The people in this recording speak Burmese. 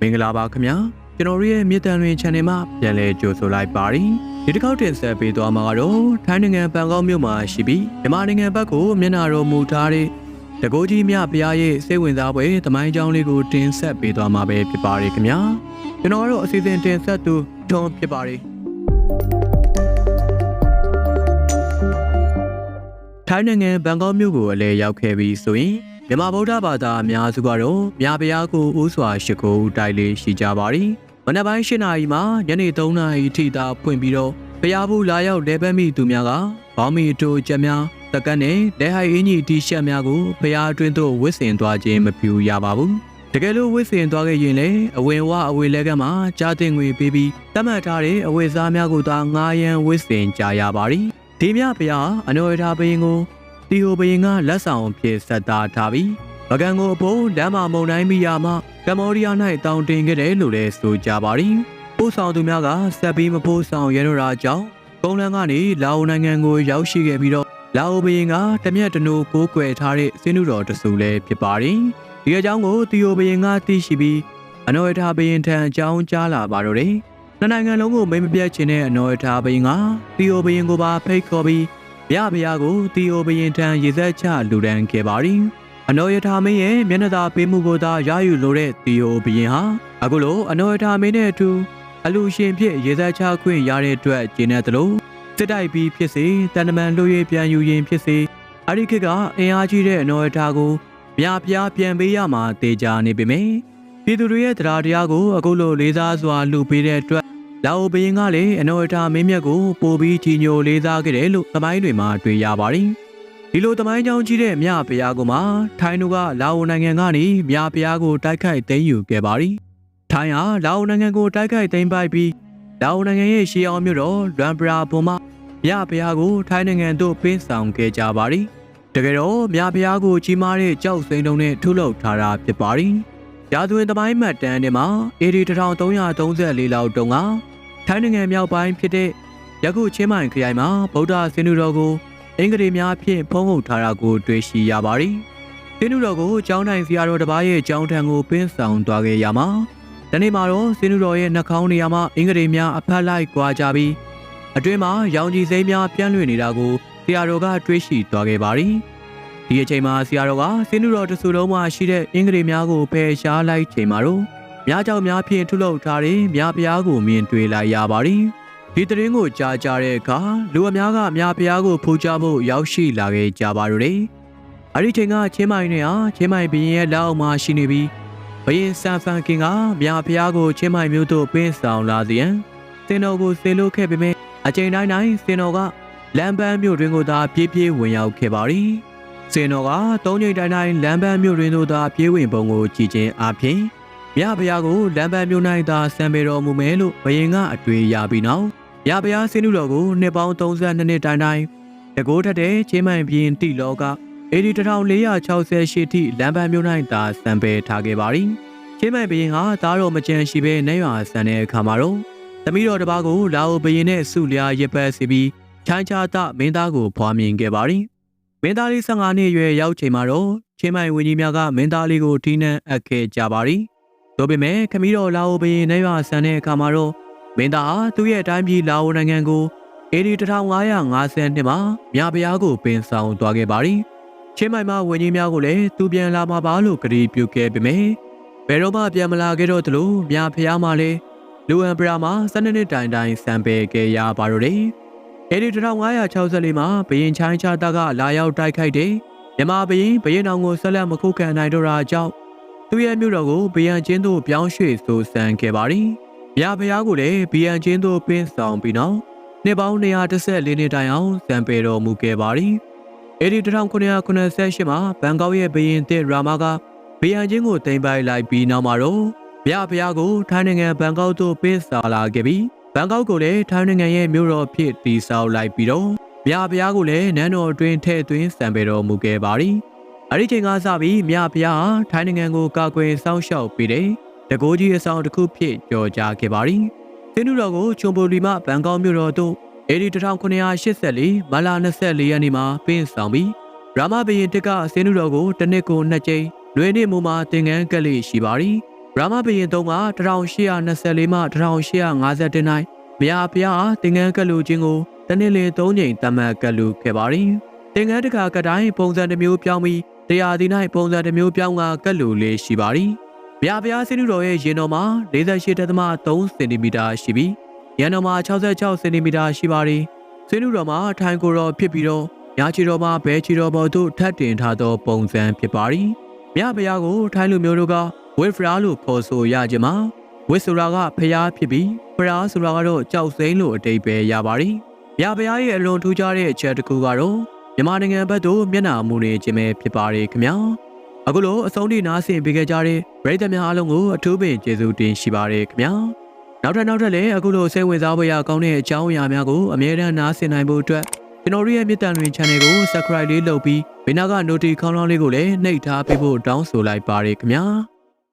မင်္ဂလာပါခင်ဗျာကျွန်တော်တို့ရဲ့မြေတံလွင် channel မှာပြန်လည်ကြိုဆိုလိုက်ပါရီဒီတစ်ခေါက်တင်ဆက်ပေးသွားမှာကတော့ထိုင်းနိုင်ငံဘန်ကောက်မြို့မှာရှိပြီးမြန်မာနိုင်ငံဘက်ကိုမျက်နှာတော်မူထားတဲ့တကိုးကြီးမြဖျားရဲ့စိတ်ဝင်စားပွဲသမိုင်းကြောင်းလေးကိုတင်ဆက်ပေးသွားမှာပဲဖြစ်ပါရီခင်ဗျာကျွန်တော်တို့အစီအစဉ်တင်ဆက်သူတွန်းဖြစ်ပါရီထိုင်းနိုင်ငံဘန်ကောက်မြို့ကိုအလဲရောက်ခဲ့ပြီးဆိုရင် မြန်မာဗုဒ္ဓဘာသာအများစုကတော့မြားဗျာကိုဥစွာရှိခိုးတိုက်လေးရှိကြပါသည်။မနက်ပိုင်း၈နာရီမှညနေ3နာရီထိသာဖွင့်ပြီးတော့ဘုရားဘူးလာရောက်လဲပတ်မိသူများကဘောင်းမီတိုချက်များတကတ်နဲ့လက်ဟိုင်အင်ကြီးတီရှပ်များကိုဘုရားအတွင်းသို့ဝစ်ဆင်သွားခြင်းမပြုရပါဘူး။တကယ်လို့ဝစ်ဆင်သွားခဲ့ရင်လည်းအဝင်ဝအဝေလဲကမှာကြားတင်ငွေပေးပြီးတတ်မှတ်ထားတဲ့အဝေစားများကိုသာငားရန်ဝစ်ဆင်ကြရပါသည်။ဒီမြဘုရားအနော်ရထားဘရင်ကို တီဟိုဘရင်ကလက်ဆောင်ဖြစ်ဆက်သားထားပြီးပကံကိုအဖို့လမ်းမမုံတိုင်းမိယာမှကမ္ဘောဒီးယား၌တောင်းတင်ခဲ့တယ်လို့လည်းဆိုကြပါသည်ပို့ဆောင်သူများကဆက်ပြီးမပို့ဆောင်ရတော့တာကြောင့်ကုန်းလန်းကနေလာအိုနိုင်ငံကိုရောက်ရှိခဲ့ပြီးတော့လာအိုဘရင်ကတမျက်တနိုးကိုးကွယ်ထားတဲ့စင်းနုတော်တဆူလည်းဖြစ်ပါသည်ဒီအကြောင်းကိုတီဟိုဘရင်ကသိရှိပြီးအနော်ရထားဘရင်ထံအကြောင်းကြားလာပါတော့တယ်နှစ်နိုင်ငံလုံးကိုမိမပြတ်ခြင်းတဲ့အနော်ရထားဘရင်ကတီဟိုဘရင်ကိုပါဖိတ်ခေါ်ပြီး မြဖရားကိုတီအိုဘရင်ထံရေသက်ချလူဒန်းခဲ့ပါသည်အနော်ရထာမင်းရဲ့မျက်နှာသာပေးမှုကိုသာရယူလိုတဲ့တီအိုဘရင်ဟာအခုလိုအနော်ရထာမင်းနဲ့အတူအလူရှင်ဖြစ်ရေသက်ချခွင့်ရတဲ့အတွက်ကျင်းတဲ့သလိုစစ်တိုက်ပြီးဖြစ်စေတန်တမန်လှုပ်ရွေးပြန်ယူရင်ဖြစ်စေအရိခေတ်ကအင်အားကြီးတဲ့အနော်ရထာကိုမြဖျားပြန်ပေးရမှာတေချာနေပေမယ့်ပြည်သူတွေရဲ့တရားတရားကိုအခုလိုလေးစားစွာလှူပေးတဲ့အတွက် လာအိုဘရင်ကလည်းအနော်အထာမင်းမြတ်ကိုပို့ပြီးကြီးညိုလေးစားခဲ့တယ်လို့သမိုင်းတွေမှာတွေ့ရပါတယ်။ဒီလိုသမိုင်းကြောင်းကြီးတဲ့မြဖျားကမှထိုင်းတို့ကလာအိုနိုင်ငံကနေမြဖျားကိုတိုက်ခိုက်သိမ်းယူခဲ့ပါတယ်။ထိုင်းဟာလာအိုနိုင်ငံကိုတိုက်ခိုက်သိမ်းပိုက်ပြီးလာအိုနိုင်ငံရဲ့ရှေးအောင်မြို့တော်လွမ်ပရာဘုံမှာမြဖျားကိုထိုင်းနိုင်ငံသို့ပေးဆောင်ခဲ့ကြပါတယ်။တကယ်တော့မြဖျားကိုကြီးမားတဲ့ကြောက်စိန်တုံနဲ့ထုလုပ်ထားတာဖြစ်ပါတယ်။ရာဇဝင်သမိုင်းမှတ်တမ်းတွေမှာ AD 1334လောက်တုန်းက ထိုင်းနိုင်ငံမြောက်ပိုင်းဖြစ်တဲ့ယခုချင်းမိုင်ခရိုင်မှာဗုဒ္ဓဆင်းနုတော်ကိုအင်္ဂလိပ်များဖြင့်ဖုံးအုပ်ထားတာကိုတွေ့ရှိရပါတယ်။ဆင်းနုတော်ကိုကျောင်းတိုင်းဆရာတော်တစ်ပါးရဲ့ကျောင်းထံကိုပင်းဆောင်သွားခဲ့ရမှာဒီနေ့မှာတော့ဆင်းနုတော်ရဲ့နှာခေါင်းနေရာမှာအင်္ဂလိပ်များအဖက်လိုက်ကြွားကြပြီးအတွင်းမှာရောင်ကြီးစိမ်းများပြန့်လွင့်နေတာကိုဆရာတော်ကတွေ့ရှိသွားခဲ့ပါတယ်။ဒီအချိန်မှာဆရာတော်ကဆင်းနုတော်တဆူလုံးမှာရှိတဲ့အင်္ဂလိပ်များကိုဖယ်ရှားလိုက်ချိန်မှာတော့ မြားကြောင်များဖြင့်ထုတ်လုပ်ထားတဲ့မြားပြားကိုမြင်တွေ့လိုက်ရပါတယ်။ဒီသတင်းကိုကြားကြတဲ့အခါလူအများကမြားပြားကိုဖူးကြဖို့ရောက်ရှိလာခဲ့ကြပါတော့တယ်။အဲဒီချိန်ကချင်းမိုင်နဲ့ဟာချင်းမိုင်ဘရင်ရဲ့လက်အောက်မှာရှိနေပြီးဘရင်ဆန်ဖန်ကင်ကမြားပြားကိုချင်းမိုင်မျိုးတို့ပင်းဆောင်လာစီရန်စင်တော်ကိုဆေလို့ခဲ့ပေမဲ့အချိန်တိုင်းတိုင်းစင်တော်ကလမ်းပန်းမြို့တွင်ကိုသာပြေးပြေးဝင်ရောက်ခဲ့ပါသည်။စင်တော်ကသုံးချိန်တိုင်းတိုင်းလမ်းပန်းမြို့တွင်သို့သာပြေးဝင်ပုံကိုကြည်ခြင်းအပြင် မြဘုရားကိုလမ်းပန်းမြို့၌သာစံပေတော်မူမယ်လို့ဘယင်ကအတွေ့ရပြီးနောက်မြဘုရားဆင်းနုတော်ကိုနှစ်ပေါင်း32နှစ်တိုင်တိုင်တကိုးထက်တဲ့ချင်းမိုင်ပြင်းတိလောကအေဒီ1468ထိလမ်းပန်းမြို့၌သာစံပေထားခဲ့ပါသည်ချင်းမိုင်ဘယင်ဟာသားတော်မကြံရှိဘဲနေရွာဆန်တဲ့အခါမှာတော့သမီးတော်တစ်ပါးကိုလာအိုဘယင်နဲ့ဆုလျာရစ်ပတ်စီပြီးချမ်းချာတမင်းသားကိုဖွာမြင်ခဲ့ပါသည်မင်းသားလေး15နှစ်အရွယ်ရောက်ချိန်မှာတော့ချင်းမိုင်ဝင်းကြီးများကမင်းသားလေးကိုထိနှံအပ်ခဲ့ကြပါသည်။ ဒါပေမဲ့ခမီးတော်လာအိုဘရင်နေရွာဆန်တဲ့အခါမှာတော့မင်းသားဟာသူ့ရဲ့အတိုင်းပြည်လာအိုနိုင်ငံကိုအေဒီ1550နှစ်မှာမြဘုရားကိုပင်ဆောင်သွားခဲ့ပါသည်။ချင်းမိုင်မှာဝင်းကြီးများကိုလည်းသူပြန်လာမှာပါလို့ကြည်ပြုခဲ့ပေမဲ့ဘယ်တော့မှပြန်မလာခဲ့တော့သလိုမြဘုရားမှလည်းလူအန်ပရာမှာ12နှစ်တိုင်တိုင်စံပယ်ခဲ့ရပါတော့တယ်။အေဒီ1564မှာဘရင်ချိုင်းချတာကလာရောက်တိုက်ခိုက်တဲ့မြမဘရင်ဘရင်တော်ကိုဆက်လက်မခုခံနိုင်တော့တာကြောင့် သူရဲ့မြို့တော်ကိုဘီယန်ချင်းသို့ပြောင်းရွှေ့ဆိုဆန်ခဲ့ပါသည်။မြဖျားကိုလည်းဘီယန်ချင်းသို့ပင်းဆောင်ပြီးနောက်နှစ်ပေါင်း114နှစ်တိုင်အောင်စံပေတော်မူခဲ့ပါသည်။အဲဒီ1998မှာဘန်ကောက်ရဲ့ဘီယန်တစ်ရာမာကဘီယန်ချင်းကိုတင်ပိုက်လိုက်ပြီးနောက်မှာတော့မြဖျားကိုထိုင်းနိုင်ငံဘန်ကောက်သို့ပင်းဆောင်လာခဲ့ပြီးဘန်ကောက်ကိုလည်းထိုင်းနိုင်ငံရဲ့မြို့တော်ဖြစ်တည်ဆောက်လိုက်ပြီးတော့မြဖျားကိုလည်းနန်းတော်အတွင်းထည့်သွင်းစံပေတော်မူခဲ့ပါသည်။ အဲ့ဒီချိန်ကစပြီးမြဖျားထိုင်းနိုင်ငံကိုကာကွယ်စောင့်ရှောက်ပေးတယ်။တကိုးကြီးအဆောင်တစ်ခုဖြစ်ကြော်ကြားခဲ့ပါသည်။သင်းနုတော်ကိုချုံပိုလီမှဘန်ကောက်မြို့တော်သို့အေဒီ1984မလ24ရက်နေ့မှာပင်းဆောင်ပြီးရာမဘရင်တက်ကဆင်းနုတော်ကိုတစ်နှစ်ကိုနှစ်ကြိမ်လွေနေမှုမှာသင်ငန်းကက်လေးရှိပါသည်။ရရာမဘရင်တုံးက1824မှ1851နိုင်မြာဖျားအားတင်ငန်းကလူချင်းကိုတနည်းလေ၃ချိန်တမတ်ကလူခဲ့ပါရီတင်ငန်းတကာကတိုင်းပုံစံတစ်မျိုးပြောင်းပြီး တရားဒီ၌ပုံစံတစ်မျိုးပြောင်းကကလူလေးရှိပါရီမြာဖျားစင်းတော်ရဲ့ရင်တော်မှာ48.3စင်တီမီတာရှိပြီးရန်တော်မှာ66စင်တီမီတာရှိပါရီစင်းတော်မှာထိုင်ကိုတော်ဖြစ်ပြီးတော့ညာချီတော်မှာဘဲချီတော်ပေါ်သို့ထပ်တင်ထားသောပုံစံဖြစ်ပါရီမြဖျားကိုထိုင်းလူမျိုးတို့ကဝေဖရာလို့ခေါ်ဆိုရခြင်းမှာဝစ်ဆိုတာကဖျားဖြစ်ပြီးဖျားဆိုတာကတော့ကြောက်စိမ့်လို့အတိတ်ပဲရပါရီမြဖျားရဲ့အလွန်ထူးခြားတဲ့အချက်တစ်ခုကတော့ မြန်မာနိုင်ငံဘက်သို့မျက်နှာမူနေခြင်းပဲဖြစ်ပါရီခင်ဗျာအခုလိုအဆုံးထိနားဆင်ပေးခဲ့ကြတဲ့ပရိသတ်များအားလုံးကိုအထူးပင်ကျေးဇူးတင်ရှိပါရခင်ဗျာနောက်ထပ်နောက်ထပ်လည်းအခုလိုစိတ်ဝင်စားဖို့ရကောင်းတဲ့အကြောင်းအရာများကိုအမြဲတမ်းနားဆင်နိုင်ဖို့အတွက်ကျွန်တော်တို့ရဲ့မြစ်တန်တွင် channel ကို subscribe လေးလုပ်ပြီးဘေးနားက notification ခေါင်းလောင်းလေးကိုလည်းနှိပ်ထားပေးဖို့တောင်းဆိုလိုက်ပါရခင်ဗျာ